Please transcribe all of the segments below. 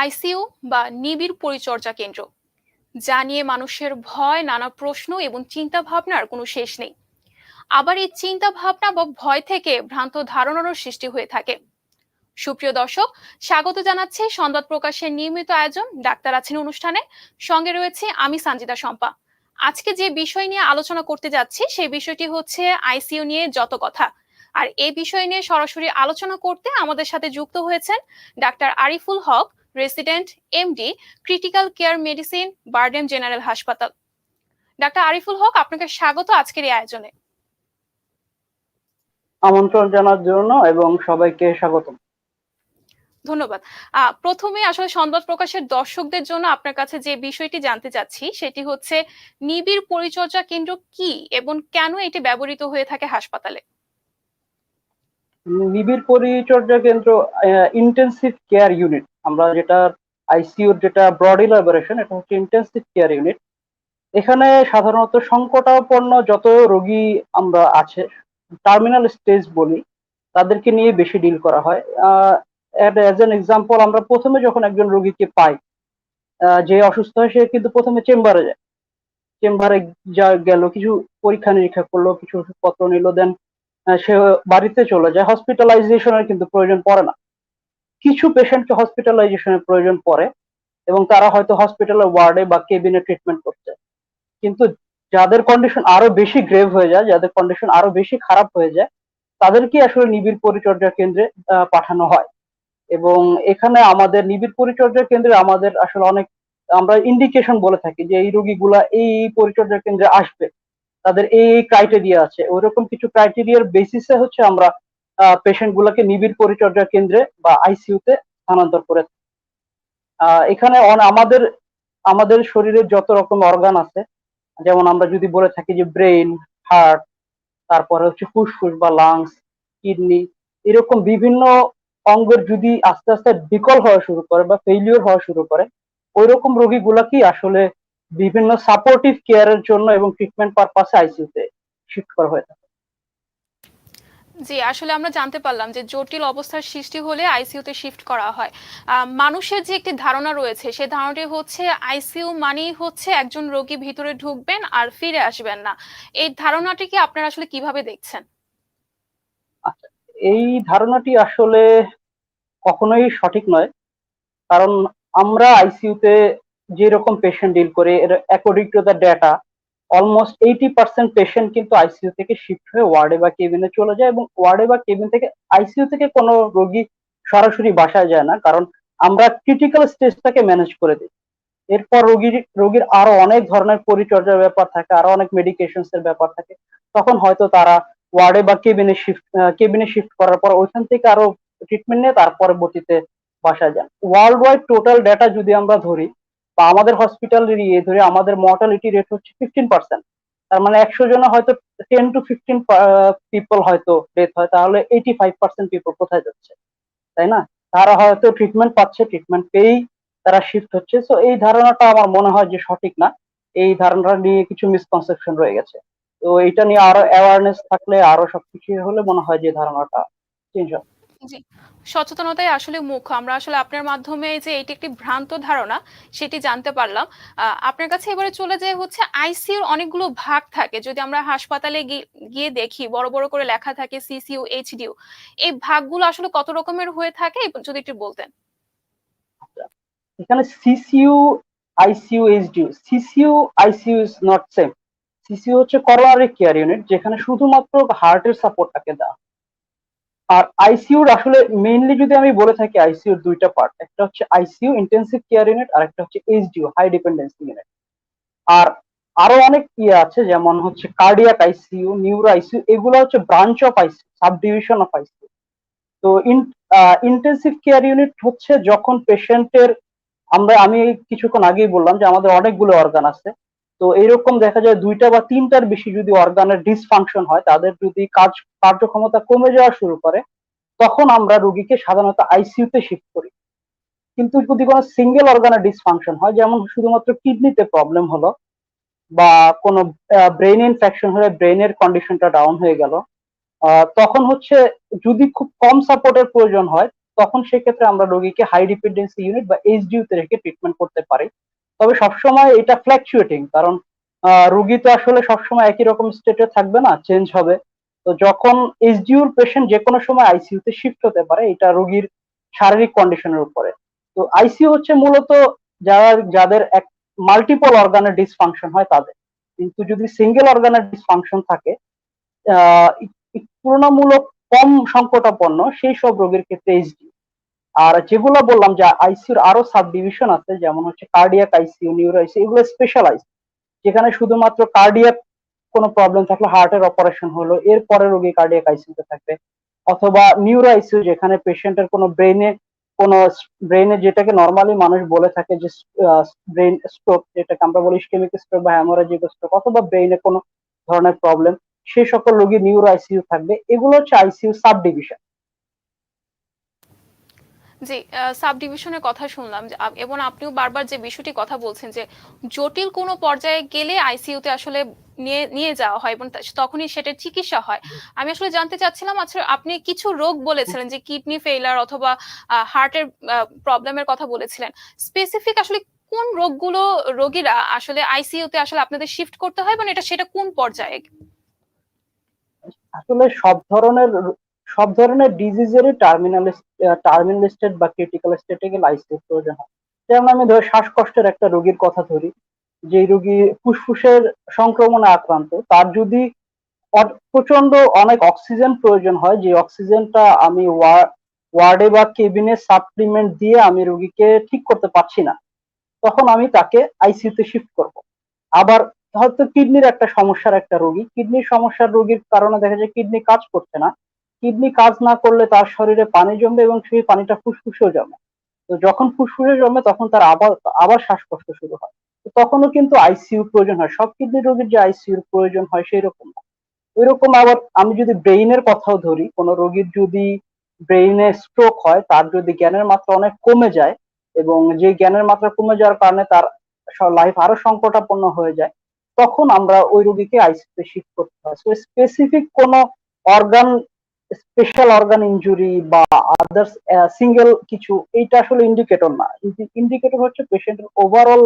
ICU বা নিবিড় পরিচর্যা কেন্দ্র। যা নিয়ে মানুষের ভয়, নানা প্রশ্ন এবং চিন্তা ভাবনার কোনো শেষ নেই। আবার এই চিন্তা ভাবনা বা ভয় থেকে ভ্রান্ত ধারণারও সৃষ্টি হয়ে থাকে। সুপ্রিয় দর্শক, স্বাগত জানাচ্ছি সংবাদ প্রকাশের নিয়মিত আয়োজন ডাক্তার আছেন অনুষ্ঠানে। সঙ্গে রয়েছে আমি সঞ্জিতা শম্পা। আজকে যে বিষয় নিয়ে আলোচনা করতে যাচ্ছি, সেই বিষয়টি হচ্ছে আইসিইউ নিয়ে যত কথা। আর এই বিষয় নিয়ে সরাসরি আলোচনা করতে আমাদের সাথে যুক্ত হয়েছেন doctor Ariful Haque resident MD critical care medicine BIRDEM general হাসপাতাল ডাক্তার আরিফুল হক আপনাকে স্বাগত আজকের এই আয়োজনে। আমন্ত্রণ জানার জন্য এবং সবাইকে স্বাগত। ধন্যবাদ। প্রথমে আসলে সংবাদ প্রকাশের দর্শকদের জন্য আপনার কাছে যে বিষয়টি জানতে চাচ্ছি সেটি হচ্ছে নিবিড় পরিচর্যা কেন্দ্র কি এবং কেন এটি ব্যবহৃত হয়ে থাকে হাসপাতালে? নিবিড় পরিচর্যা কেন্দ্র ইন্টেন্সিভ কেয়ার ইউনিট আমরা যেটা আইসিইউর যেটা ব্রড ইলাবোরেশন এটা হচ্ছে ইন্টেন্সিভ কেয়ার ইউনিট এখানে সাধারণত সংকটাপন্ন যত রোগী আমরা আছে টার্মিনাল স্টেজ বলি, তাদেরকে নিয়ে বেশি ডিল করা হয়। অ্যাজ এন এক্সাম্পল আমরা প্রথমে যখন একজন রোগীকে পাই যে অসুস্থ হয়, সে কিন্তু প্রথমে চেম্বারে যায়। চেম্বারে যা গেল, কিছু পরীক্ষা নিরীক্ষা করল, কিছু ওষুধপত্র নিল দেন সে বাড়িতে চলে যায়। হসপিটালাইজেশনের কিন্তু প্রয়োজন পড়ে না। কিছু পেশেন্টকে হসপিটালাইজেশনের প্রয়োজন পড়ে এবং তারা হয়তো হসপিটালের ওয়ার্ডে বা কেবিনে ট্রিটমেন্ট করছে। কিন্তু যাদের কন্ডিশন আরও বেশি গ্রেভ হয়ে যায়, যাদের কন্ডিশন আরও বেশি খারাপ হয়ে যায় তাদেরকে আসলে নিবিড় পরিচর্যা কেন্দ্রে পাঠানো হয়। এবং এখানে আমাদের নিবিড় পরিচর্যা কেন্দ্রে আমাদের আসলে অনেক, আমরা ইন্ডিকেশন বলে থাকি যে এই রোগীগুলা এই পরিচর্যা কেন্দ্রে আসবে। তাদের এই এই ক্রাইটেরিয়া আছে। ওইরকম কিছু ক্রাইটেরিয়ার বেসিসে হচ্ছে আমরা পেশেন্ট গুলাকে নিবিড় পরিচর্যা কেন্দ্রে বা আইসিইউতে স্থানান্তর করে এখানে আমাদের আমাদের শরীরের যত রকম অর্গান আছে, যেমন আমরা যদি বলে থাকি যে ব্রেন হার্ট তারপরে হচ্ছে ফুসফুস বা লাংস কিডনি এরকম বিভিন্ন অঙ্গের যদি আস্তে আস্তে বিকল হওয়া শুরু করে বা ফেইলিওর হওয়া শুরু করে ওই রকম রোগীগুলাকেই আসলে বিভিন্ন সাপোর্টিভ কেয়ারের জন্য এবং ট্রিটমেন্ট পারপাসে আইসিইউতে শিফট করা হয়ে থাকে। জি, আসলে আমরা জানতে পারলাম যে জটিল অবস্থার সৃষ্টি হলে আইসিইউতে শিফট করা হয়। মানুষের যে একটি ধারণা রয়েছে সেই ধারণাটি হচ্ছে আইসিইউ মানেই হচ্ছে একজন রোগী ভিতরে ঢুকবেন আর ফিরে আসবেন না। এই ধারণাটিকে আপনারা আসলে কীভাবে দেখছেন? এই ধারণাটি আসলে কখনোই সঠিক নয়। কারণ আমরা আইসিইউতে যে রকম পেশেন্ট ডিল করি, এর to the data almost eighty percent patient কিন্তু আইসিইউ থেকে শিফট হয়ে ওয়ার্ডে বা কেবিনে চলে যায় এবং ওয়ার্ডে বা কেবিন থেকে আইসিইউ থেকে কোনো রোগী সরাসরি বাসায় যায় না। কারণ আমরা ক্রিটিক্যাল স্টেজটাকে ম্যানেজ করে দিই। এরপর রোগীর রোগীর আরও অনেক ধরনের পরিচর্যার ব্যাপার থাকে, আরও অনেক মেডিকেশনস এর ব্যাপার থাকে। তখন হয়তো তারা ওয়ার্ডে বা কেবিনে শিফট কেবিনে শিফট করার পর ওইখান থেকে আরও ট্রিটমেন্ট নিয়ে তার পরবর্তীতে বাসায় যান ওয়ার্ল্ড ওয়াইড টোটাল ডেটা যদি আমরা ধরি বা আমাদের হসপিটাল ইয়ে ধরি আমাদের মর্টালিটি রেট হচ্ছে ফিফটিন পার্সেন্ট তার মানে একশো জনে হয়তো টেন টু ফিফটিন পিপল হয়তো ডেথ হয়, তাহলে এইটি ফাইভ পার্সেন্ট পিপল কোথায় যাচ্ছে? তাই না? তারা হয়তো ট্রিটমেন্ট পাচ্ছে ট্রিটমেন্ট পেয়েই তারা শিফট হচ্ছে। সো এই ধারণাটা আমার মনে হয় যে সঠিক না। এই ধারণাটা নিয়ে কিছু মিসকনসেপশন রয়ে গেছে। তো এটা নিয়ে আরও অ্যাওয়ারনেস থাকলে আরও সবকিছু হলে মনে হয় যে ধারণাটা চেঞ্জ হবে। জি সচেতনতাই আসলে মুখ্য। আমরা আসলে আপনার মাধ্যমে যে এটি একটি ভ্রান্ত ধারণা, সেটি জানতে পারলাম। আপনার কাছে এবারে চলে যায় হচ্ছে আইসিইউর অনেকগুলো ভাগ থাকে। যদি আমরা হাসপাতালে গিয়ে দেখি, বড় বড় করে লেখা থাকে সিসিইউ, এইচডিইউ, এই ভাগগুলো আসলে কত রকমের হয়ে থাকে? যদি একটু বলতেন। এখানে CCU, ICU, HDU, CCU, ICU is not same CCU হচ্ছে করোনারি কেয়ার ইউনিট যেখানে শুধুমাত্র হার্টের সাপোর্টটাকে দেওয়া। আর আইসিইউর আসলে মেইনলি যদি আমি বলে থাকি আইসিইউর দুইটা পার্ট একটা হচ্ছে আইসিইউ ইন্টেন্সিভ কেয়ার ইউনিট আর একটা হচ্ছে এইচডিইউ হাই ডিপেন্ডেন্সি ইউনিট আর আরও অনেক ইয়ে আছে, যেমন হচ্ছে কার্ডিয়াক আইসিইউ নিউরো আইসিইউ এগুলো হচ্ছে branch of ICU sub division of ICU তো ইন্টেন্সিভ কেয়ার ইউনিট হচ্ছে যখন পেশেন্টের আমরা, আমি কিছুক্ষণ আগেই বললাম যে আমাদের অনেকগুলো অর্গান আছে। তো এরকম দেখা যায় দুইটা বা তিনটার বেশি যদি অর্গানের ডিসফাংশন হয়, তাদের যদি কাজ, কার্যক্ষমতা কমে যাওয়া শুরু করে, তখন আমরা রোগীকে সাধারণত আইসিইউতে শিফট করি। কিন্তু যদি কোনো সিঙ্গেল অর্গানের ডিসফাংশন হয়, যেমন শুধুমাত্র কিডনিতে প্রবলেম হলো, বা কোনো ব্রেন ইনফেকশন হলে ব্রেনের কন্ডিশনটা ডাউন হয়ে গেল তখন হচ্ছে যদি খুব কম সাপোর্টের প্রয়োজন হয়, তখন সেক্ষেত্রে আমরা রোগীকে হাই ডিপেন্ডেন্সি ইউনিট বা এইচডিইউ তে রেখে ট্রিটমেন্ট করতে পারি। তবে সবসময় এটা ফ্ল্যাকচুয়েটিং কারণ রোগী তো আসলে সবসময় একই রকম স্টেটে থাকবে না চেঞ্জ হবে। তো যখন এইচডিইউর পেশেন্ট যে কোনো সময় আইসিইউ তে শিফট হতে পারে, এটা রোগীর শারীরিক কন্ডিশনের উপরে। তো আইসিইউ হচ্ছে মূলত যারা, যাদের এক মাল্টিপল অর্গানের ডিসফাংশন হয় তাদের। কিন্তু যদি সিঙ্গেল অর্গানের ডিসফাংশন থাকে তুলনামূলক কম সংকটাপন্ন সেই সব রোগীর ক্ষেত্রে এইচডি আর যেগুলো বললাম যে আইসিউর আরও সাব ডিভিশন আছে, যেমন হচ্ছে কার্ডিয়াক আইসিউ নিউরো আইসিইউ এগুলো স্পেশালাইজ যেখানে শুধুমাত্র কার্ডিয়াক কোনো প্রবলেম থাকলে হার্টের অপারেশন হলো, এরপরে রোগী কার্ডিয়াক আইসিইউতে থাকবে। অথবা নিউরো আইসিউ যেখানে পেশেন্টের কোনো ব্রেনে কোনো ব্রেনে যেটাকে নর্মালি মানুষ বলে থাকে যে ব্রেন স্ট্রোক যেটাকে আমরা বলি ইস্কেমিক স্ট্রোক বা হ্যামোরাজিক স্ট্রোক অথবা ব্রেনে কোনো ধরনের প্রবলেম সেই সকল রোগী নিউরো আইসিইউ থাকবে। এগুলো হচ্ছে আইসিইউ সাব ডিভিশন জি সাব ডিভিশনের কথা শুনলাম এবং আপনিও বারবার যে বিষয়টি কথা বলছেন যে জটিল কোনো পর্যায়ে গেলে আইসিইউতে আসলে নিয়ে নিয়ে যাওয়া হয় এবং তখনই সেটার চিকিৎসা হয়। আমি আসলে জানতে চাচ্ছিলাম আচ্ছা আপনি কিছু রোগ বলেছিলেন যে কিডনি ফেইলার অথবা হার্টের প্রবলেমের কথা বলেছিলেন। স্পেসিফিক আসলে কোন রোগগুলো, রোগীরা আসলে আইসিইউতে আসলে আপনাদের শিফট করতে হয় মানে এটা সেটা কোন পর্যায়ে? আসলে সব ধরনের সব ধরনের ডিজিজেরই টার্মিনাল টার্মিনাল স্টেট বা ক্রিটিক্যাল স্টেটে গেলে আইসিইউ প্রয়োজন হয়। যেমন আমি ধর শ্বাসকষ্টের একটা রোগীর কথা ধরি যে রোগী ফুসফুসের সংক্রমণে আক্রান্ত, তার যদি প্রচণ্ড অনেক অক্সিজেন প্রয়োজন হয় যে অক্সিজেনটা আমি ওয়ার্ডে বা কেবিনে সাপ্লিমেন্ট দিয়ে আমি রোগীকে ঠিক করতে পারছি না, তখন আমি তাকে আইসিইউতে শিফট করব। আবার হয়তো কিডনির একটা সমস্যার একটা রোগী কিডনির সমস্যার রোগীর কারণে দেখা যায় কিডনি কাজ করছে না কিডনি কাজ না করলে তার শরীরে পানি জমবে এবং সেই পানিটা ফুসফুসেও জমে। তো যখন ফুসফুসে জমে তখন তার আবার আবার শ্বাসকষ্ট শুরু হয়। তো তখনও কিন্তু আইসিইউ প্রয়োজন হয়। সব কিডনি রোগীর যে আইসিইউর প্রয়োজন হয় সেই রকম না। ওইরকম আবার আমি যদি ব্রেইনের কথাও ধরি, কোনো রোগীর যদি ব্রেইনে স্ট্রোক হয়, তার যদি জ্ঞানের মাত্রা অনেক কমে যায় এবং যে জ্ঞানের মাত্রা কমে যাওয়ার কারণে তার লাইফ আরও সংকটাপন্ন হয়ে যায়, তখন আমরা ওই রোগীকে আইসিইউতে শিফট করতে হয়। সো স্পেসিফিক কোনো অর্গান স্পেশাল অর্গান ইঞ্জুরি বা আদার্স সিঙ্গেল কিছু, এইটা আসলে ইন্ডিকেটর না। ইন্ডিকেটর হচ্ছে পেশেন্টের ওভারঅল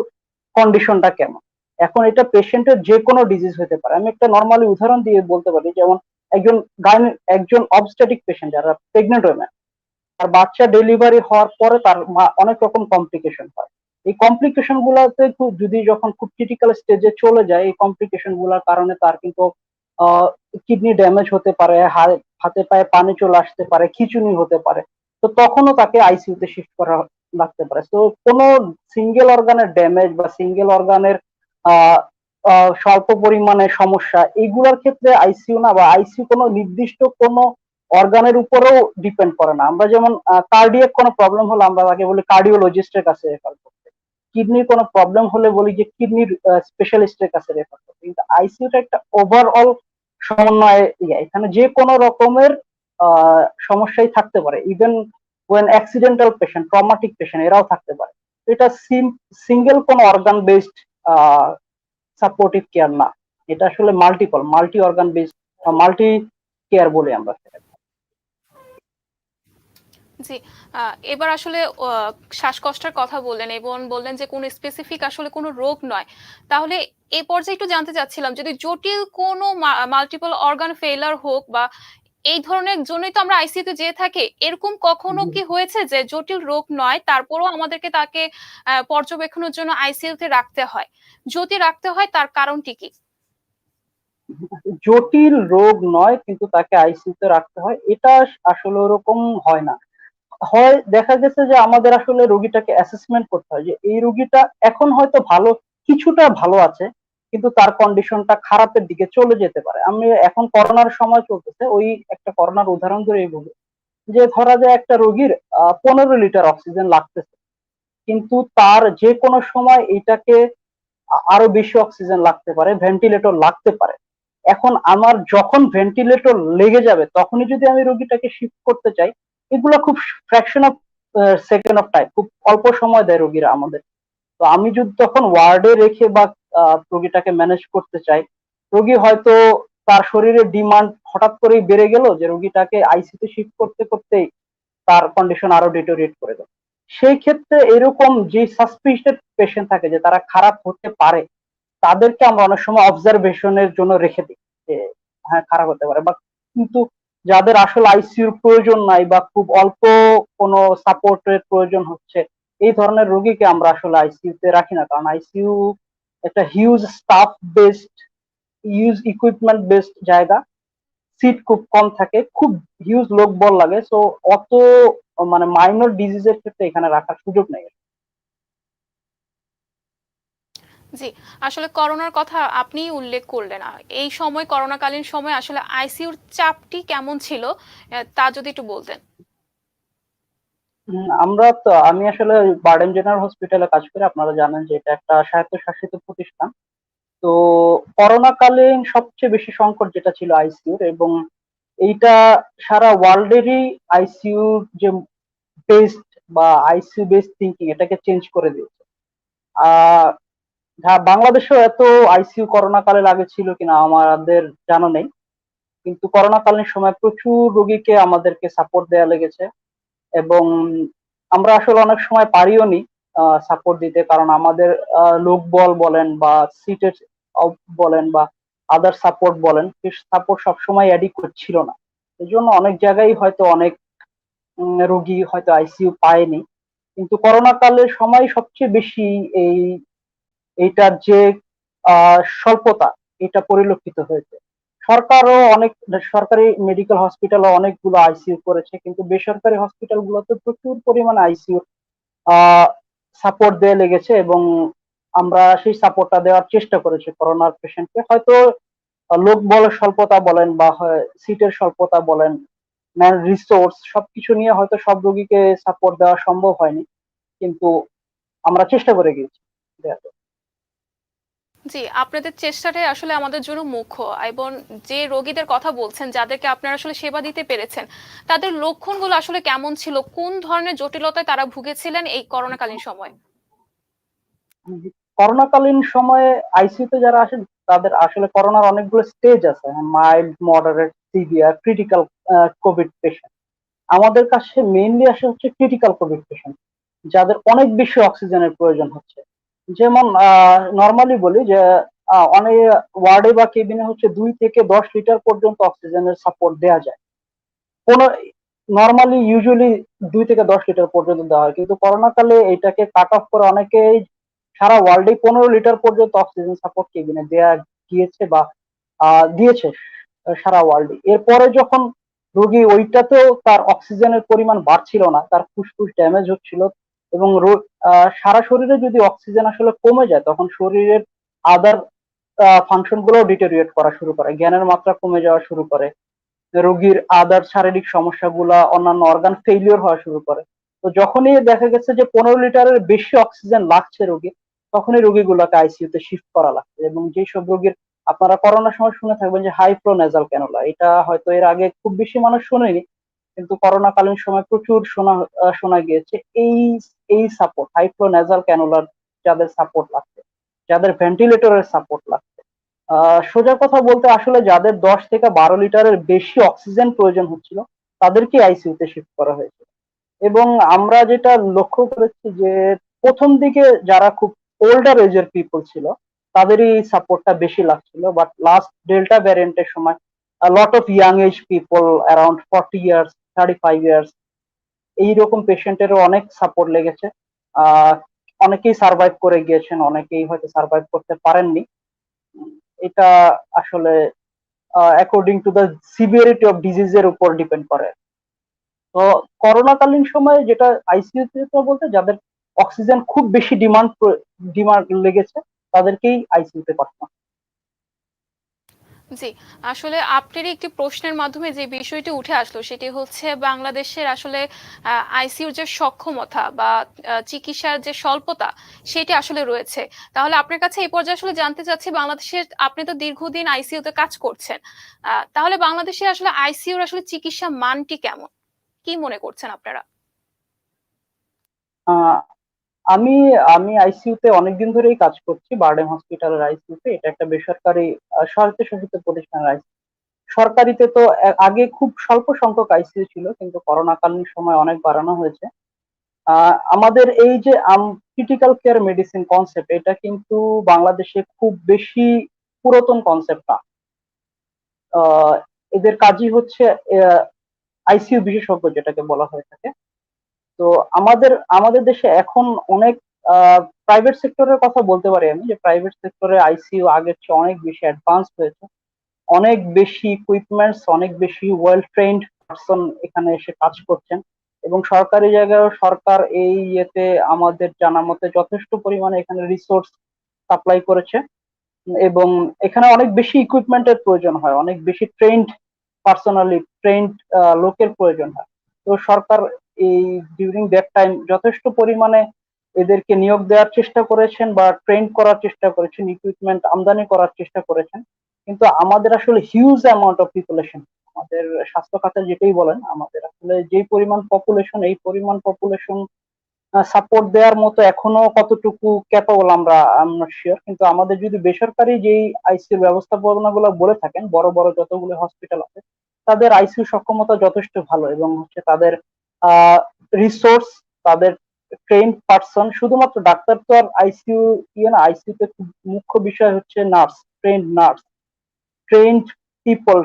কন্ডিশনটা কেমন। এখন এটা পেশেন্টের যে কোনো ডিজিজ হতে পারে। আমি একটা নর্মালি উদাহরণ দিয়ে বলতে পারি, যেমন একজন গাইন, একজন অবস্ট্যাটিক পেশেন্ট যারা প্রেগনেন্ট ওমেন তার বাচ্চা ডেলিভারি হওয়ার পরে তার অনেক রকম কমপ্লিকেশন হয়। এই কমপ্লিকেশন গুলাতে যদি যখন খুব ক্রিটিক্যাল স্টেজে চলে যায়, এই কমপ্লিকেশনগুলার কারণে তার কিন্তু কিডনি ড্যামেজ হতে পারে হাতে পায়ে পানি চলে আসতে পারে, খিচুনি হতে পারে, তো তখনও তাকে আইসিইউতে শিফট করা লাগতে পারে। তো কোনো সিঙ্গেল অর্গানের ড্যামেজ বা সিঙ্গেল অর্গানের স্বল্প পরিমাণে সমস্যা এইগুলোর ক্ষেত্রে আইসিইউ না বা আইসিইউ কোনো নির্দিষ্ট কোনো অর্গানের উপরেও ডিপেন্ড করে না। আমরা যেমন কার্ডিয়াক কোনো প্রবলেম হলে আমরা তাকে বলি কার্ডিওলজিস্টের কাছে রেফার করতে। কিডনির কোনো প্রবলেম হলে বলি যে কিডনির স্পেশালিস্টের কাছে রেফার করতে। কিন্তু আইসিইউটা একটা ওভারঅল সমন্বয়ে ইয়ে এখানে যে কোনো রকমের সমস্যাই থাকতে পারে। Even when accidental patient traumatic patient এরাও থাকতে পারে। এটা সিঙ্গেল কোন অর্গান বেসড সাপোর্টিভ কেয়ার না। এটা আসলে multiple multi organ based multi care বলি আমরা। জি এবার আসলে শ্বাসকষ্টের কথা বললেন এবং বললেন যে কোন স্পেসিফিক আসলে কোনো রোগ নয়। তাহলে এই পর্যায়ে একটু জানতে চাচ্ছিলাম যদি জটিল কোনো মাল্টিপল অর্গান ফেলার হোক বা এই ধরনের জন্যই তো আমরা আইসিইউতে যেয়ে থাকি এরকম কখনো কি হয়েছে যে জটিল রোগ নয় তারপরেও আমাদেরকে তাকে পর্যবেক্ষণের জন্য আইসিইউতে রাখতে হয়? যদি রাখতে হয় তার কারণটি কি? জটিল রোগ নয় কিন্তু তাকে আইসিইউতে রাখতে হয় এটা আসলে ওরকম হয় না। হয়, দেখা গেছে যে আমাদের আসলে রোগীটাকে অ্যাসেসমেন্ট করতে হয় যে এই রোগীটা এখন হয়তো ভালো, কিছুটা ভালো আছে, কিন্তু তার কন্ডিশনটা খারাপের দিকে চলে যেতে পারে। আমি এখন করোনার সময় চলতেছে, ওই একটা করোনার উদাহরণ ধরে বলি যে ধরা যায় একটা রোগীর পনেরো লিটার অক্সিজেন লাগতেছে, কিন্তু তার যে কোনো সময় এটাকে আরও বেশি অক্সিজেন লাগতে পারে ভেন্টিলেটর লাগতে পারে। এখন আমার যখন ভেন্টিলেটর লেগে যাবে, তখনই যদি আমি রোগীটাকে শিফট করতে চাই এগুলো খুব fraction of second of time খুব অল্প সময় দেয় রোগীরা আমাদের। তো আমি যদি তখন ওয়ার্ডে রেখে বা রোগীটাকে ম্যানেজ করতে চাই, রোগী হয়তো তার শরীরের ডিমান্ড হঠাৎ করেই বেড়ে গেল যে রোগীটাকে আইসিতে শিফট করতে করতেই তার কন্ডিশন আরও ডিটোরিয়েট করে দেয়। সেই ক্ষেত্রে এরকম যে সাসপিসিয়াস পেশেন্ট থাকে, যে তারা খারাপ হতে পারে, তাদেরকে আমরা অনেক সময় অবজারভেশনের জন্য রেখে দিই যে হ্যাঁ খারাপ হতে পারে। বা কিন্তু যাদের আসলে আইসিইউর প্রয়োজন নাই বা খুব অল্প কোনো সাপোর্টের প্রয়োজন হচ্ছে, এই ধরনের রোগীকে আমরা আসলে আইসিইউতে রাখি না। কারণ আইসিইউ একটা huge staff based use equipment based জায়গা। সিট খুব কম থাকে, খুব হিউজ লোক বল লাগে। সো অত মানে মাইনর ডিজিজের ক্ষেত্রে এখানে রাখার সুযোগ নেই। জি, আসলে করোনার কথা আপনি উল্লেখ করলেন। এই সময়, করোনাকালীন সময় আসলে আইসিইউর চাপটি কেমন ছিল তা যদি একটু বলতেন। আমরা তো, আমি আসলে বার্ডেন জেনারেল হসপিটালে কাজ করি। আপনারা জানেন যে এটা একটা স্বায়ত্তশাসিত প্রতিষ্ঠান। তো করোনাকালীন সবচেয়ে বেশি সংকট যেটা ছিল আইসিইউর এবং এইটা সারা ওয়ার্ল্ডেরই আইসিইউর যে বেসড বা আইসিইউ বেসড থিঙ্কিং এটাকে চেঞ্জ করে দিয়েছে। হ্যাঁ বাংলাদেশেও এত আইসিইউ করোনাকালে আগে ছিল কিনা আমাদের জানা নেই। কিন্তু করোনাকালীন সময় প্রচুর রোগীকে আমাদেরকে সাপোর্ট দেওয়া লেগেছে এবং আমরা আসলে অনেক সময় পারিও নি সাপোর্ট দিতে। কারণ আমাদের আহ, লোকবল বলেন বা সিটের বলেন বা আদার সাপোর্ট বলেন সাপোর্ট সবসময় অ্যাডিকুয়েট ছিল না। এই জন্য অনেক জায়গায় হয়তো অনেক রোগী হয়তো আইসিইউ পায়নি। কিন্তু করোনা কালের সময় সবচেয়ে বেশি এই এইটার যে স্বল্পতা, এটা পরিলক্ষিত হয়েছে সরকারও অনেক, সরকারি মেডিকেল হসপিটালও অনেকগুলো আইসিইউ করেছে, কিন্তু বেসরকারি হসপিটালগুলোতে প্রচুর পরিমাণে আইসিইউ সাপোর্ট দেয়া লেগেছে এবং আমরা সেই সাপোর্টটা দেওয়ার চেষ্টা করেছি করোনার পেশেন্টকে হয়তো লোক বল স্বল্পতা বলেন বা সিটের স্বল্পতা বলেন ম্যান রিসোর্স সবকিছু নিয়ে হয়তো সব রোগীকে সাপোর্ট দেওয়া সম্ভব হয়নি, কিন্তু আমরা চেষ্টা করে গিয়েছি। জি, আপনাদের চেষ্টাটাই আসলে আমাদের জন্য মুখ্য। এবং যে রোগীদের কথা বলছেন, যাদেরকে আপনারা আসলে সেবা দিতে পেরেছেন, তাদের লক্ষণগুলো আসলে কেমন ছিল? কোন ধরনের জটিলতায় তারা ভুগেছিলেন এই করোনাকালীন সময়? করোনাকালীন সময়ে আইসিইউতে যারা আসেন, তাদের আসলে করোনার অনেকগুলো স্টেজ আছে। Mild moderate severe critical covid patient আমাদের কাছে মেইনলি আসে হচ্ছে ক্রিটিক্যাল কোভিড পেশেন্ট যাদের অনেক বেশি অক্সিজেনের প্রয়োজন হচ্ছে। যেমন নর্মালি বলি যে অনেক ওয়ার্ডে বা কেবিনে হচ্ছে দুই থেকে দশ লিটার পর্যন্ত অক্সিজেনের সাপোর্ট দেওয়া যায়। কোনো নর্মালি ইউজুয়ালি দুই থেকে দশ লিটার পর্যন্ত দেওয়া হয়। কিন্তু করোনাকালে এটাকে কাট অফ করে অনেকেই সারা ওয়ার্ল্ডে পনেরো লিটার পর্যন্ত অক্সিজেন সাপোর্ট কেবিনে দেয়া গিয়েছে বা দিয়েছে সারা ওয়ার্ল্ডে এরপরে যখন রোগী ওইটাতেও তার অক্সিজেনের পরিমাণ বাড়ছিল না, তার ফুসফুস ড্যামেজ হচ্ছিল এবং সারা শরীরে যদি অক্সিজেন আসলে কমে যায়, তখন শরীরের আদার ফাংশনগুলো ডিটেরিয়েট করা শুরু করে। জ্ঞানের মাত্রা কমে যাওয়া শুরু করে। রোগীর আদার শারীরিক সমস্যাগুলা, অন্যান্য অর্গান ফেইলিওর হওয়া শুরু করে। তো যখনই দেখা গেছে যে পনেরো লিটারের বেশি অক্সিজেন লাগছে রোগী, তখনই রোগীগুলোকে আইসিইউতে শিফট করা লাগছে। এবং যেসব রোগীর, আপনারা করোনার সময় শুনে থাকবেন যে হাইপ্রোনেজাল ক্যানুলা এটা হয়তো এর আগে খুব বেশি মানুষ শুনেনি কিন্তু করোনাকালীন সময় প্রচুর শোনা শোনা গিয়েছে। এই এই সাপোর্ট হাইপ্রোনেজাল ক্যানুলার যাদের সাপোর্ট লাগছে, যাদের ভেন্টিলেটরের সাপোর্ট লাগছে সোজা কথা বলতে আসলে যাদের দশ থেকে বারো লিটারের বেশি অক্সিজেন প্রয়োজন হচ্ছিল, তাদেরকে আইসিইউতে শিফট করা হয়েছে এবং আমরা যেটা লক্ষ্য করেছি যে প্রথম দিকে যারা খুব ওল্ডার এজের পিপল ছিল, তাদেরই সাপোর্টটা বেশি লাগছিল। বাট লাস্ট ডেল্টা ভ্যারিয়েন্টের সময় lot of young age people around forty years thirty five years এইরকম পেশেন্টেরও অনেক সাপোর্ট লেগেছে। অনেকেই সার্ভাইভ করে গিয়েছেন, অনেকেই হয়তো সার্ভাইভ করতে পারেননি। এটা আসলে according to the severity of ডিজিজের উপর ডিপেন্ড করে। তো করোনাকালীন সময়ে যেটা আইসিইউতে বলতে যাদের অক্সিজেন খুব বেশি ডিমান্ড ডিমান্ড লেগেছে, তাদেরকেই আইসিইউতে পাঠানো জি, আসলে আপনারই একটি প্রশ্নের মাধ্যমে যে বিষয়টি উঠে আসলো সেটি হচ্ছে বাংলাদেশের আসলে আইসিইউর যে সক্ষমতা বা চিকিৎসার যে স্বল্পতা সেটি আসলে রয়েছে। তাহলে আপনার কাছে এই পর্যায়ে আসলে জানতে চাচ্ছি, বাংলাদেশের, আপনি তো দীর্ঘদিন আইসিইউতে কাজ করছেন তাহলে বাংলাদেশে আসলে আইসিইউর আসলে চিকিৎসা মানটি কেমন? কি মনে করছেন আপনারা? আমি আমি আইসিইউতে অনেকদিন ধরেই কাজ করছি বারডেম হসপিটালের আইসিইউতে এটা একটা বেসরকারি স্বায়ত্তশাসিত প্রতিষ্ঠানের আইসিইউ সরকারিতে তো আগে খুব স্বল্প সংখ্যক আইসিইউ ছিল, কিন্তু করোনাকালীন সময় অনেক বাড়ানো হয়েছে। আমাদের এই যে ক্রিটিক্যাল কেয়ার মেডিসিন কনসেপ্ট এটা কিন্তু বাংলাদেশে খুব বেশি পুরাতন কনসেপ্ট না। এদের কাজই হচ্ছে আইসিইউ বিশেষজ্ঞ যেটাকে বলা হয়ে থাকে। তো আমাদের আমাদের দেশে এখন অনেক প্রাইভেট সেক্টরের কথা বলতে পারি আমি, যে প্রাইভেট সেক্টরে আইসিইউ আগের চেয়ে অনেক বেশি অ্যাডভান্স হয়েছে। অনেক বেশি ইকুইপমেন্টস অনেক বেশি ওয়েল ট্রেন্ড পার্সন এখানে এসে কাজ করছেন। এবং সরকারি জায়গায় সরকার এই ইয়েতে আমাদের জানা মতে যথেষ্ট পরিমাণে এখানে রিসোর্স সাপ্লাই করেছে। এবং এখানে অনেক বেশি ইকুইপমেন্টের প্রয়োজন হয়, অনেক বেশি ট্রেন্ড পার্সোনালি ট্রেন্ড লোকের প্রয়োজন হয়। তো সরকার এই ডিউরিং দ্যাট টাইম যথেষ্ট পরিমাণে এদেরকে নিয়োগ দেওয়ার চেষ্টা করেছেন বা ট্রেন করার চেষ্টা করেছেন ইকুইপমেন্ট আমদানি করার চেষ্টা করেছেন। কিন্তু আমাদের আসলে হিউজ অ্যামাউন্ট অফ পিপুলেশন আমাদের স্বাস্থ্য খাতে যেটাই বলেন, আমাদের আসলে যেই পরিমাণ পপুলেশন এই পরিমাণ পপুলেশন সাপোর্ট দেওয়ার মতো এখনও কতটুকু ক্যাপাবল আমরা শিওর কিন্তু আমাদের যদি বেসরকারি যেই আইসিইউ ব্যবস্থাপনাগুলো বলে থাকেন, বড় বড় যতগুলো হসপিটাল আছে তাদের আইসিইউ সক্ষমতা যথেষ্ট ভালো এবং হচ্ছে তাদের রিসোর্স তাদের ট্রেন পার্সন শুধুমাত্র ডাক্তার তো আর আইসিইউ ইয়ে না আইসিইউ তে খুব মুখ্য বিষয় হচ্ছে nurse trained nurse trained people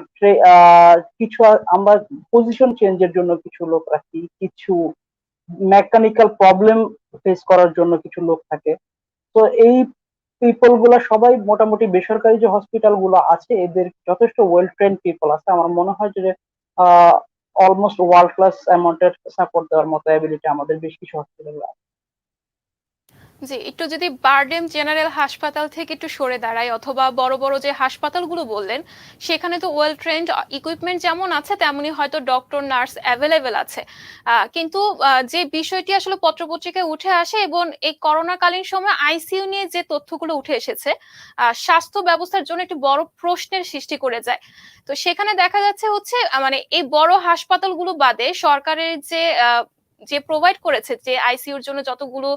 কিছু আমরা পজিশন চেঞ্জের জন্য কিছু লোক রাখি, কিছু মেকানিক্যাল প্রবলেম ফেস করার জন্য কিছু লোক থাকে। তো এই পিপলগুলা সবাই মোটামুটি বেসরকারি যে হসপিটালগুলো আছে, এদের যথেষ্ট ওয়েল ট্রেন পিপল আছে। আমার মনে হয় যে অলমোস্ট ওয়ার্ল্ড ক্লাস অ্যামাউন্টের সাপোর্ট দেওয়ার মতো অ্যাবিলিটি আমাদের বেশ কিছু হসপিটাল আছে। জি, একটু যদি বারডেম জেনারেল হাসপাতাল থেকে একটু সরে দাঁড়ায় অথবা বড় বড় যে হাসপাতালগুলো বললেন, সেখানে তো ওয়েল ট্রেন্ড ইকুইপমেন্ট যেমন আছে তেমনি হয়তো ডক্টর নার্স অ্যাভেলেবেল আছে। কিন্তু যে বিষয়টি আসলে পত্রপত্রিকায় উঠে আসে এবং এই করোনাকালীন সময় আইসিইউ নিয়ে যে তথ্যগুলো উঠে এসেছে স্বাস্থ্য ব্যবস্থার জন্য একটি বড় প্রশ্নের সৃষ্টি করে যায়। তো সেখানে দেখা যাচ্ছে হচ্ছে মানে এই বড় হাসপাতালগুলো বাদে সরকারের যে যে প্রোভাইড করেছে যে আইসিইউর জন্য যতগুলো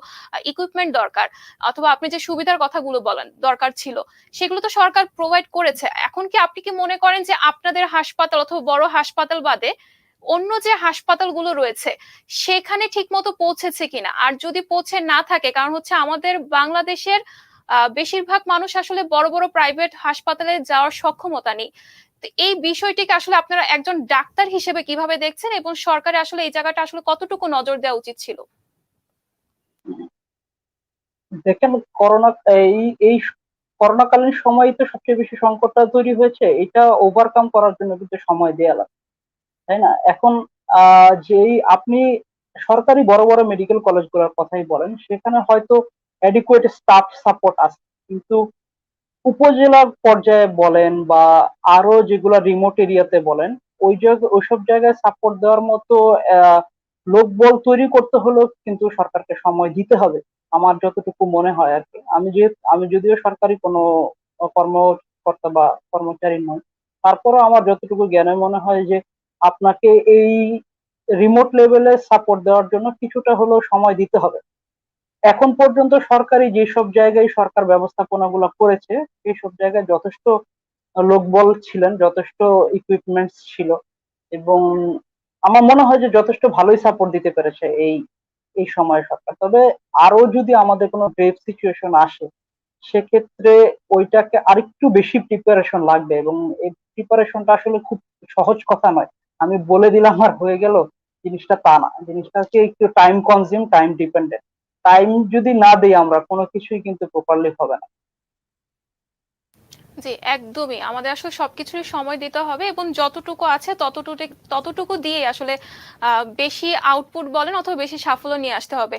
ইকুইপমেন্ট দরকার, অথবা আপনি যে সুবিধার কথাগুলো বলেন, দরকার ছিল, সেগুলো তো সরকার প্রোভাইড করেছে। এখন কি আপনি কি মনে করেন যে আপনাদের হাসপাতাল অথবা বড় হাসপাতাল বাদে অন্য যে হাসপাতালগুলো রয়েছে, সেখানে ঠিকমতো পৌঁছেছে কিনা? আর যদি পৌঁছে না থাকে, কারণ হচ্ছে আমাদের বাংলাদেশের বেশিরভাগ মানুষ আসলে বড় বড় প্রাইভেট হাসপাতালে যাওয়ার সক্ষমতা নেই। এই বিষয়টিকে আসলে আপনারা একজন ডাক্তার হিসেবে কীভাবে দেখছেন এবং সরকারের আসলে এই জায়গাটা আসলে কতটুকু নজর দেওয়া উচিত ছিল? দেখেন, করোনা, এই এই করোনাকালীন সময় তো সবচেয়ে বেশি সংকটটা তৈরি হয়েছে। এটা ওভারকাম করার জন্য কিন্তু সময় দেয়া লাগে তাই না? এখন যেই আপনি সরকারি বড় বড় মেডিকেল কলেজগুলোর কথাই বলেন, সেখানে হয়তো অ্যাডিকুয়েট স্টাফ সাপোর্ট আছে। কিন্তু উপজেলা পর্যায়ে বলেন বা আরও যেগুলো রিমোট এরিয়াতে বলেন, ওই জায়গায় ওইসব জায়গায় সাপোর্ট দেওয়ার মতো লোকবল তৈরি করতে হলেও কিন্তু সরকারকে সময় দিতে হবে, আমার যতটুকু মনে হয় আর কি। আমি যে, আমি যদিও সরকারি কোনো কর্মকর্তা বা কর্মচারী নই, তারপরেও আমার যতটুকু জ্ঞানে মনে হয় যে আপনাকে এই রিমোট লেভেলে সাপোর্ট দেওয়ার জন্য কিছুটা হলেও সময় দিতে হবে। এখন পর্যন্ত সরকারি যেসব জায়গায় সরকার ব্যবস্থাপনাগুলো করেছে সেই সব জায়গায় যথেষ্ট লোকবল ছিলেন, যথেষ্ট ইকুইপমেন্টস ছিল এবং আমার মনে হয় যে যথেষ্ট ভালোই সাপোর্ট দিতে পেরেছে এই এই সময় সরকার। তবে আরও যদি আমাদের কোনো গ্রেভ সিচুয়েশন আসে, সেক্ষেত্রে ওইটাকে আরেকটু বেশি প্রিপারেশন লাগবে এবং এই প্রিপারেশনটা আসলে খুব সহজ কথা নয়। আমি বলে দিলাম আর হয়ে গেল, জিনিসটা তা না। জিনিসটা জিনিসটাকে একটু time consume time dependent time যদি না দিই আমরা কোনো কিছুই কিন্তু প্রপারলি হবে না। জি একদমই। আমাদের আসলে সবকিছুরই সময় দিতে হবে এবং যতটুকু আছে ততটুকু ততটুকু দিয়ে আসলে বেশি আউটপুট বলেন অথবা বেশি সাফল্য নিয়ে আসতে হবে।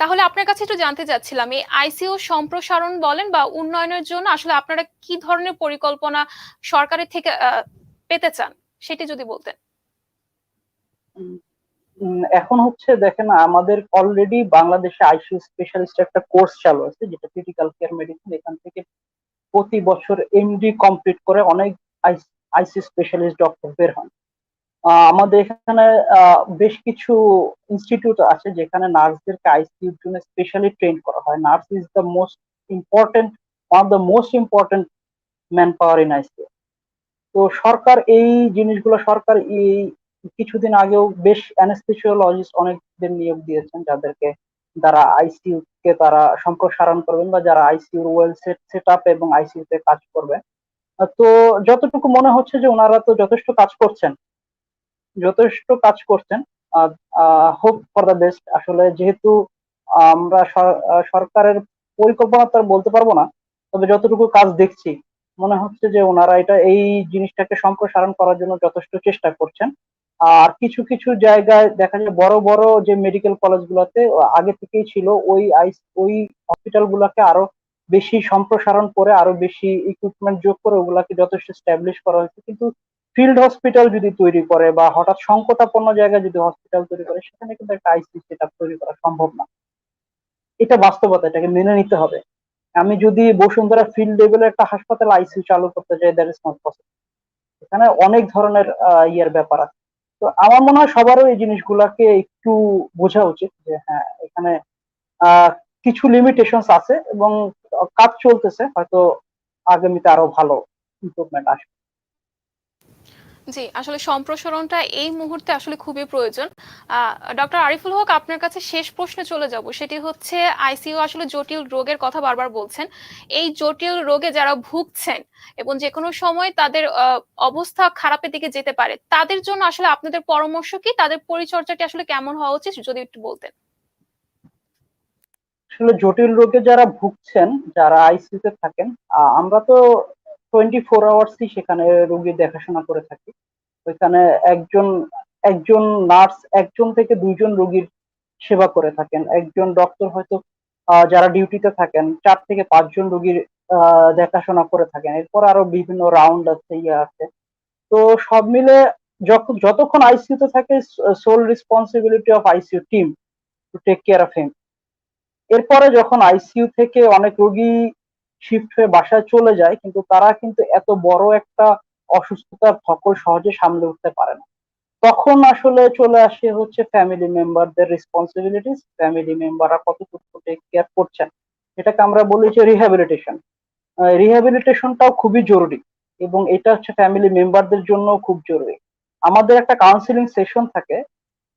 তাহলে আপনার কাছে একটু জানতে চাচ্ছিলাম এই আইসিইউ সম্প্রসারণ বলেন বা উন্নয়নের জন্য আসলে আপনারা কি ধরনের পরিকল্পনা সরকারের থেকে পেতে চান? সেটি যদি বলতেন। এখন হচ্ছে দেখেন, আমাদের অলরেডি বাংলাদেশে আইসিইউ স্পেশালিস্ট একটা কোর্স চালু আছে, যেটা ক্রিটিক্যাল কেয়ার মেডিসিন এখান থেকে প্রতি বছর এমডি কমপ্লিট করে অনেক আইসি স্পেশালিস্ট ডক্টর বের হন। আমাদের এখানে বেশ কিছু ইনস্টিটিউট আছে, যেখানে নার্সদেরকে আইসিইউর জন্য স্পেশালি ট্রেন করা হয়। Nurse is the most important one of the most important man power in ICU তো সরকার এই জিনিসগুলো, সরকার এই কিছুদিন আগেও বেশ অ্যানেস্থেসিওলজিস্ট অনেকদের নিয়োগ দিয়েছেন যাদেরকে যারা আইসিইউ কে তারা সম্প্রসারণ করবেন বা যারা ICU well set set up এবং আইসিইউ তে কাজ করবে তো যতটুকু মনে হচ্ছে যে ওনারা তো যথেষ্ট কাজ করছেন, যথেষ্ট কাজ করছেন। হোপ ফর দ্য বেস্ট আসলে যেহেতু আমরা সরকারের পরিকল্পনা তো বলতে পারব না, তবে যতটুকু কাজ দেখছি, মনে হচ্ছে যে ওনারা এটা, এই জিনিসটাকে সম্প্রসারণ করার জন্য যথেষ্ট চেষ্টা করছেন। আর কিছু কিছু জায়গায় দেখা যায় বড় বড় যে মেডিকেল কলেজগুলোতে আগে থেকেই ছিল, ওই ওই হসপিটাল গুলাকে আরও বেশি সম্প্রসারণ করে, আরও বেশি ইকুইপমেন্ট যোগ করে ওগুলাকে যথেষ্ট স্ট্যাবলিশ করা হয়েছে। কিন্তু ফিল্ড হসপিটাল যদি তৈরি করে বা হঠাৎ সংকটাপন্ন জায়গায় যদি হসপিটাল তৈরি করে, সেখানে কিন্তু একটা আইসি সেট তৈরি করা সম্ভব না। এটা বাস্তবতা, এটাকে মেনে নিতে হবে। আমি যদি বসুন্ধরা ফিল্ড লেভেলের একটা হাসপাতাল আইসিইউ চালু করতে চাই দ্যাট ইজ নট পসিবল এখানে অনেক ধরনের ইয়ের ব্যাপার আছে। তো আমার মনে হয় সবারও এই জিনিসগুলাকে একটু বোঝা উচিত যে হ্যাঁ এখানে কিছু লিমিটেশনস আছে এবং কাজ চলতেছে, হয়তো আগামীতে আরও ভালো ইম্প্রুভমেন্ট আসবে। জি, আসলে সম্প্রসারণটা এই মুহূর্তে আসলে খুবই প্রয়োজন। ডক্টর আরিফুল হক, আপনার কাছে শেষ প্রশ্নে চলে যাব। সেটি হচ্ছে, আইসিইউ আসলে জটিল রোগের কথা বারবার বলছেন। এই জটিল রোগে যারা ভুগছেন এবং যে কোনো সময় তাদের অবস্থা খারাপের দিকে যেতে পারে, তাদের জন্য আসলে আপনাদের পরামর্শ কি? তাদের পরিচর্যাটি আসলে কেমন হওয়া উচিত, যদি একটু বলতেন। আসলে জটিল রোগে যারা ভুগছেন, যারা আইসিইউতে থাকেন আমরা তো টোয়েন্টি ফোর আওয়ার্সই সেখানে রোগীর দেখাশোনা করে থাকি। ওইখানে একজন একজন নার্স, একজন থেকে দুইজন রোগীর সেবা করে থাকেন। একজন ডক্টর হয়তো যারা ডিউটিতে থাকেন, চার থেকে পাঁচজন রোগীর দেখাশোনা করে থাকেন। এরপর আরও বিভিন্ন রাউন্ড আছে ইয়ে আছে। তো সব মিলে যখন, যতক্ষণ আইসিইউতে থাকে sole responsibility of ICU team to take care of him এরপরে যখন আইসিইউ থেকে অনেক রোগী শিফট হয়ে বাসায় চলে যায়, কিন্তু তারা কিন্তু এত বড় একটা অসুস্থতার ধকল সহজে সামলে উঠতে পারে না। তখন আসলে চলে আসে হচ্ছে ফ্যামিলি মেম্বারদের রেসপন্সিবিলিটিস ফ্যামিলি মেম্বাররা কতটুকু টেক কেয়ার করছেন? এটাকে আমরা বলি যে রিহ্যাবিলিটেশন রিহ্যাবিলিটেশনটাও খুবই জরুরি এবং এটা হচ্ছে ফ্যামিলি মেম্বারদের জন্য খুব জরুরি। আমাদের একটা কাউন্সিলিং সেশন থাকে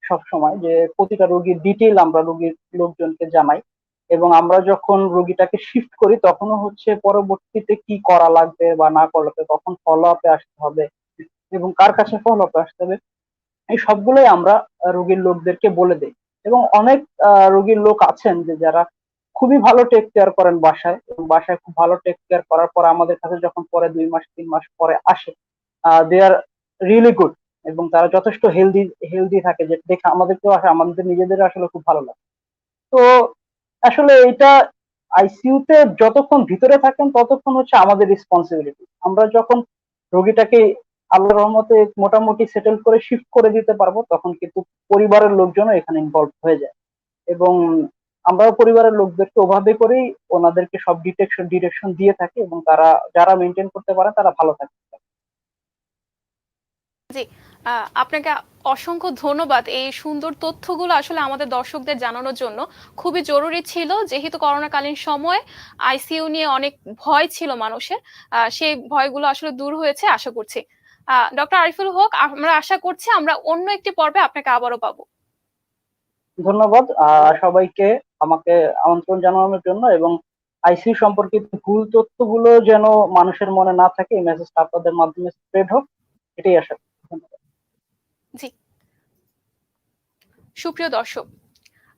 সব সময় যে প্রতিটা রোগীর ডিটেল আমরা রোগীর লোকজনকে জানাই। এবং আমরা যখন রোগীটাকে শিফট করি, তখনও হচ্ছে পরবর্তীতে কি করা লাগবে বা না করলে তখন ফলো আপে আসতে হবে এবং কার কাছে ফলো আপে আসতে হবে, এই সবগুলোই আমরা রোগীর লোকদেরকে বলে দিই। এবং অনেক রোগীর লোক আছেন যে যারা খুবই ভালো টেক কেয়ার করেন বাসায় এবং বাসায় খুব ভালো টেক কেয়ার করার পর আমাদের কাছে যখন পরে দুই মাস, তিন মাস পরে আসে দে আর রিয়েলি গুড এবং তারা যথেষ্ট হেলদি হেলদি থাকে, যে দেখে আমাদেরকেও আসে, আমাদের নিজেদের আসলে খুব ভালো লাগে। তো আসলে এটা আইসিইউতে যতক্ষণ ভিতরে থাকেন ততক্ষণ হচ্ছে আমাদের রেসপন্সিবিলিটি আমরা যখন রোগীটাকে আল্লাহ রহমতে মোটামুটি সেটেল করে শিফট করে দিতে পারব তখন কিন্তু পরিবারের লোকজনও এখানে ইনভলভ হয়ে যায়। এবং আমরাও পরিবারের লোকদেরকে ওভাবে করেই ওনাদেরকে সব ডিটেকশন ডিরেকশন দিয়ে থাকি এবং তারা যারা মেনটেন করতে পারে তারা ভালো থাকে আহ, আপনাকে অসংখ্য ধন্যবাদ এই সুন্দর তথ্যগুলো আসলে আমাদের দর্শকদের জানানোর জন্য। খুবই জরুরি ছিল, যেহেতু করোনাকালীন সময় আইসিইউ নিয়ে অনেক ভয় ছিল মানুষের সেই ভয়গুলো আসলে দূর হয়েছে আশা করছি। ডক্টর আরিফুল হক, আমরা আশা করছি আমরা অন্য একটি পর্বে আপনাকে আবারও পাবো। ধন্যবাদ সবাইকে আমাকে আমন্ত্রণ জানানোর জন্য এবং আইসিইউ সম্পর্কিত ভুল তথ্যগুলো যেন মানুষের মনে না থাকে, এই মেসেজটা আপনাদের মাধ্যমে স্প্রেড হোক, এটাই আশা করি। ধন্যবাদ। সুপ্রিয় দর্শক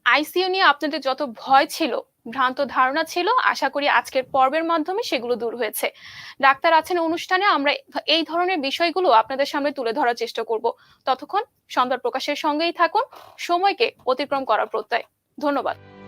আইসিইউ নিয়ে আপনাদের যত ভয় ছিল, ভ্রান্ত ধারণা ছিল, আশা করি আজকের পর্বের মাধ্যমে সেগুলো দূর হয়েছে। ডাক্তার আছেন অনুষ্ঠানে, আমরা এই ধরনের বিষয়গুলো আপনাদের সামনে তুলে ধরার চেষ্টা করব। ততক্ষণ সন্ধ্যার প্রকাশের সঙ্গেই থাকুন, সময়কে অতিক্রম করার প্রত্যয়। ধন্যবাদ।